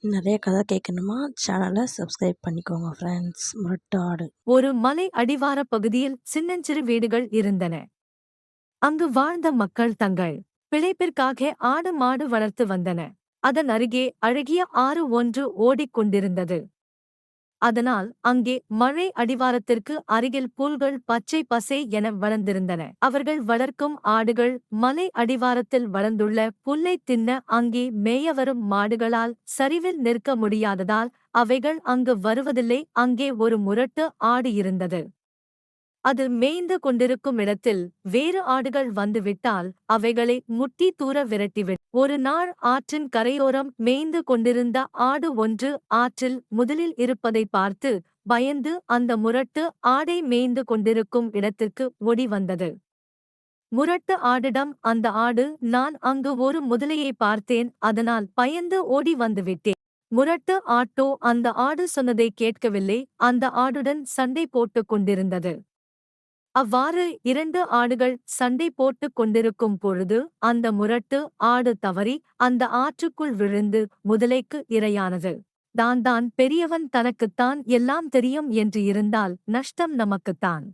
நிறைய கதை கேட்கணுமா? சேனலை சப்ஸ்கிரைப் பண்ணிக்கோங்க ஃப்ரெண்ட்ஸ் முரட்டாடு. ஒரு மலை அடிவார பகுதியில் சின்னஞ்சிறு வீடுகள் இருந்தன. அங்கு வாழ்ந்த மக்கள் தங்கள் பிழைப்பிற்காக ஆடு மாடு வளர்த்து வந்தன. அதன் அருகே அழகிய ஆறு ஒன்று ஓடிக்கொண்டிருந்தது. அதனால் அங்கே மழை அடிவாரத்திற்கு அருகில் புல்கள் பச்சை பசே என வளர்ந்திருந்தன. அவர்கள் வளர்க்கும் ஆடுகள் மலை அடிவாரத்தில் வளர்ந்துள்ள புல்லை தின்ன அங்கே மேய வரும் மாடுகளால் சரிவில் நிற்க முடியாததால் அவைகள் அங்கு வருவதில்லை. அங்கே ஒரு முரட்டு ஆடு இருந்தது. அது மேய்ந்து கொண்டிருக்கும் இடத்தில் வேறு ஆடுகள் வந்துவிட்டால் அவைகளை முட்டி தூர விரட்டிவிடும் ஒரு நாள் ஆற்றின் கரையோரம் மேய்ந்து கொண்டிருந்த ஆடு ஒன்று ஆற்றில் முதலில் இருப்பதை பார்த்து பயந்து அந்த முரட்டு ஆடை மேய்ந்து கொண்டிருக்கும் இடத்திற்கு ஓடி வந்தது. முரட்டு ஆடிடம் அந்த ஆடு நான் அங்கு ஒரு முதலையை பார்த்தேன் அதனால் பயந்து ஓடி வந்துவிட்டேன் முரட்டு ஆட்டோ அந்த ஆடு சொன்னதை கேட்கவில்லை. அந்த ஆடுடன் சண்டை போட்டுக் கொண்டிருந்தது. அவ்வாறு இரண்டு ஆடுகள் சண்டை போட்டுக் கொண்டிருக்கும் பொழுது அந்த முரட்டு ஆடு தவறி அந்த ஆற்றுக்குள் விழுந்து முதலைக்கு இரையானது. தான் தான் பெரியவன் தனக்குத்தான் எல்லாம் தெரியும் என்று இருந்தால் நஷ்டம் நமக்குத்தான்.